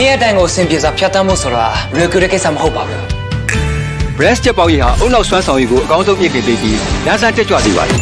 နေ့ရက်တိုင်းကိုအဆင်ပြေစွာဖြတ်တန်းဖို့ဆိုတာလွယ်ကူတဲ့ကိစ္စမဟုတ်ပါဘူး breast ချက်ပေါက်ရည်ဟာအုံနောက်ဆွမ်းဆောင်ရည်ကိုအကောင်းဆုံးမြင့်တင်ပေးပြီးလမ်းစားတက်ကြွစေပါတယ်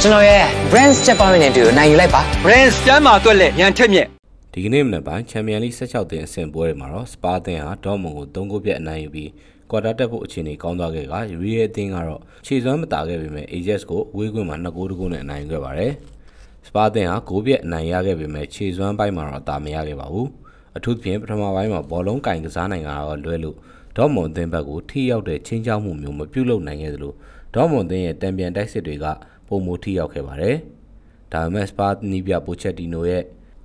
ကျွန်တော်ရဲ့ brands ချက်ပေါင်းရင်းနဲ့တူနိုင်ယူလိုက်ပါ brand ကျမ်းမာတွက်လက်ရန်ထက်မြက်ဒီကနေ့မနက်ပိုင်းချန်ပီယံလိ16တင်အဆင့်ပွဲတွေမှာတော့စပါးတင်ဟာဒေါ်မွန်ကို3ဂိုးပြတ်အနိုင်ယူပြီးကွာတာတက်ဖို့အခြေအနေကောင်းသွားခဲ့ကရီရဲ့အသင်းကတော့ခြေစွမ်းမတာခဲ့ပေမဲ့ AJS ကိုအဝေးကွင်းမှာ2ဂိုးတကူနဲ့အနိုင်ယူခဲ့ပါတယ်။စပါးတင်ဟာဂိုးပြတ်အနိုင်ရခဲ့ပေမဲ့ခြေစွမ်းပိုင်းမှာတော့အသာမရခဲ့ပါဘူး။ အထူးသဖြင့်ပထမပိုင်းမှာဘောလုံးကင်ကစားနိုင်တာတော့လွဲလို့ဒေါ်မွန်အသင်းဘက်ကိုထိရောက်တဲ့ချင်းချောက်မှုမျိုးမပြုတ်လုံနိုင်ခဲ့သလိုဒေါ်မွန်အသင်းရဲ့တံပြန်တိုက်စစ်တွေကပုံမထိရောက်ခဲ့ပါတယ်။ဒါပေမဲ့စပါးနီးပြပိုချက်တီနိုရဲ့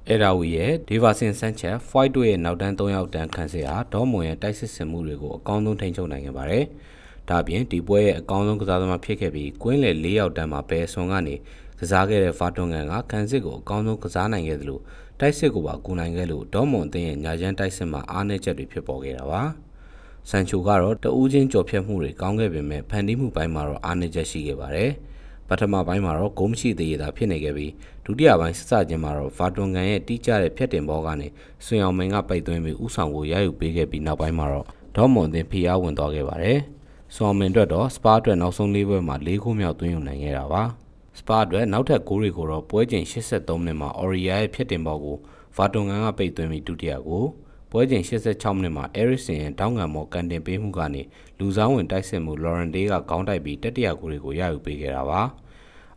အဲရာဝီရဲ့ဒေဗာဆင်ဆန်ချက်ဖွိုက်တို့ရဲ့နောက်တန်း၃ယောက်တန်းခံစစ်ဟာဒေါမွန်ရဲ့တိုက်စစ်ဆင်မှုတွေကိုအကောင်းဆုံးထိန်းချုပ်နိုင်ခဲ့ပါတယ်။ဒါ့အပြင်ဒီပွဲရဲ့အကောင်းဆုံးကစားသမားဖြစ်ခဲ့ပြီးကွင်းလေ၄ယောက်တန်းမှာဘယ်ဆွန်ကနေ ကစားခဲ့တဲ့ဖာတွန်ကန်ကခံစစ်ကိုအကောင်းဆုံးကစားနိုင်ခဲ့သလိုတိုက်စစ်ကိုပါကူနိုင်ခဲ့လို့ဒေါမွန်အသင်းရဲ့ညာချမ်းတိုက်စစ်မှာအားနည်းချက်တွေဖြစ်ပေါ်ခဲ့တာပါ။ဆန်ချိုကတော့တဦးချင်းကြော်ဖြတ်မှုတွေကောင်းခဲ့ပေမဲ့ဖန်တီးမှုပိုင်းမှာတော့အားနည်းချက်ရှိခဲ့ပါတယ်။ပထမပိုင်းမှာတော့ဂိုးမရှိသေးရတာဖြစ်နေခဲ့ပြီးဒုတိယပိုင်းဆက်စချင်းမှာတော့ဗာတွန်ကန်ရဲ့တိကျတဲ့ဖြတ်တင်ဘောကနေဆွေအောင်မင်းကပိတ်သွင်းပြီးဥဆောင်ကိုရယူပေးခဲ့ပြီးနောက်ပိုင်းမှာတော့ဒေါမွန်တင်ဖီအားဝင်သွားခဲ့ပါတယ်။ဆွေအောင်မင်းအတွက်တော့စပါအတွက်နောက်ဆုံးလေးပွဲမှာ၄ခုမြောက်သွင်းယူနိုင်ခဲ့တာပါ။ စပါအတွက်နောက်ထပ်ဂိုးတွေကိုတော့ပွဲချိန်83မိနစ်မှာအော်ရီယာရဲ့ဖြတ်တင်ဘောကိုဗာတွန်ကန်ကပိတ်သွင်းပြီးဒုတိယကိုပွဲချိန်86မိနစ်မှာ Eriksen ရဲ့တောင်းငံမော်ကန်တင်ပေးမှုကနေလူစားဝင်တိုက်စစ်မှု Lauren Day ကခေါင်းတိုက်ပြီးတတိယဂိုးတွေကိုရယူပေးခဲ့တာပါ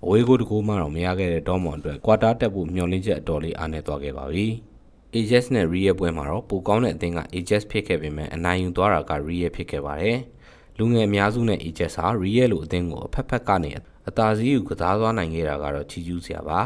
အဝေးကိုတကူမှတော့မရခဲ့တဲ့ဒေါမွန်အတွက်ကွာတာတက်ဖို့မျှော်လင့်ချက်အတော်လေးအားနည်းသွားခဲ့ပါပြီ။ Ajax နဲ့ Real ပွဲမှာတော့ပိုကောင်းတဲ့အသင်းက Ajax ဖြစ်ခဲ့ပေမဲ့အနိုင်ယူသွားတာက Real ဖြစ်ခဲ့ပါတယ်။လူငယ်အများစုနဲ့ Ajax ဟာ Real လိုအသင်းကိုအဖက်ဖက်ကနေ အသာစီးယူကစားသွားနိုင်ခဲ့တာကတော့ချီးကျူးစရာပါ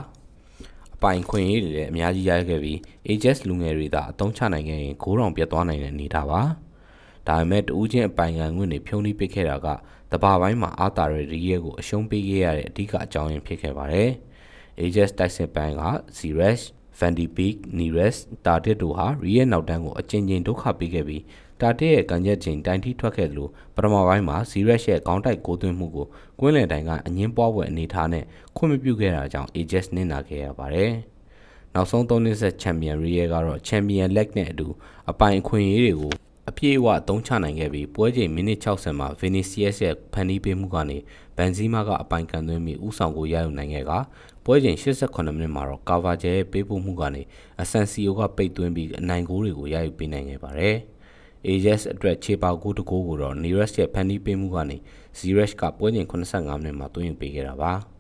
။အပိုင်ခွင့်ရေးတွေလည်းအများကြီးရခဲ့ပြီး Ajax လူငယ်တွေသာအသုံးချနိုင်ခဲ့ရင်ဂိုးတောင်ပြတ်သွားနိုင်တဲ့အနေထားပါ။ဒါပေမဲ့တူးချင်းအပိုင်ခံငွေတွေဖြုံးနှိပစ်ခဲ့တာကတဘာပိုင်းမှာအာတာရရီရဲကိုအရှုံးပေးခဲ့ရတဲ့အဓိကအကြောင်းရင်းဖြစ်ခဲ့ပါတယ်။ Ajax တိုက်စစ်ပိုင်းက Ziyech, Van de Beek, Neres, Tadic တို့ဟာရီရဲနောက်တန်းကိုအကျဉ်းချင်းဒုက္ခပေးခဲ့ပြီးတာတစ်ရဲ့ကန်ချက်ချိန်တိုင်ထိထွက်ခဲ့သလိုပထမပိုင်းမှာ Ziyech ရဲ့ခေါင်းတိုက်ကိုသွင်းမှုကိုကွင်းလယ်တိုင်ကအငင်းပွားပွဲအနေထားနဲ့ခွင့်မပြုခဲ့တာကြောင့် Ajax နစ်နာခဲ့ရပါတယ်။နောက်ဆုံး၃နှစ်ဆက်ချန်ပီယံရီရဲကတော့ချန်ပီယံလက်နဲ့အတူအပိုင်အခွင့်အရေးတွေကို အပြည့်အဝအသုံးချနိုင်ခဲ့ပြီးပွဲချိန်မိနစ်60မှာ Vinicius ရဲ့ဖန်တီးပေးမှုကနေဘန်ဇီမာကအပိုင်ခံသွင်းပြီးဥဆောင်ကိုရယူနိုင်ခဲ့ကပွဲချိန်88မိနစ်မှာတော့ကာဗာဂျယ်ရဲ့ပေးပို့မှုကနေအဆန်စီယိုကပိတ်သွင်းပြီးအနိုင်ဂိုးတွေကိုရယူပေးနိုင်ခဲ့ပါတယ်။ AJS အတွက်ခြေပေါက်ဂိုးတကိုးကိုတော့ Neres ရဲ့ဖန်တီးပေးမှုကနေ Ziyech ကပွဲချိန်85မိနစ်မှာသွင်းယူပေးခဲ့တာပါ။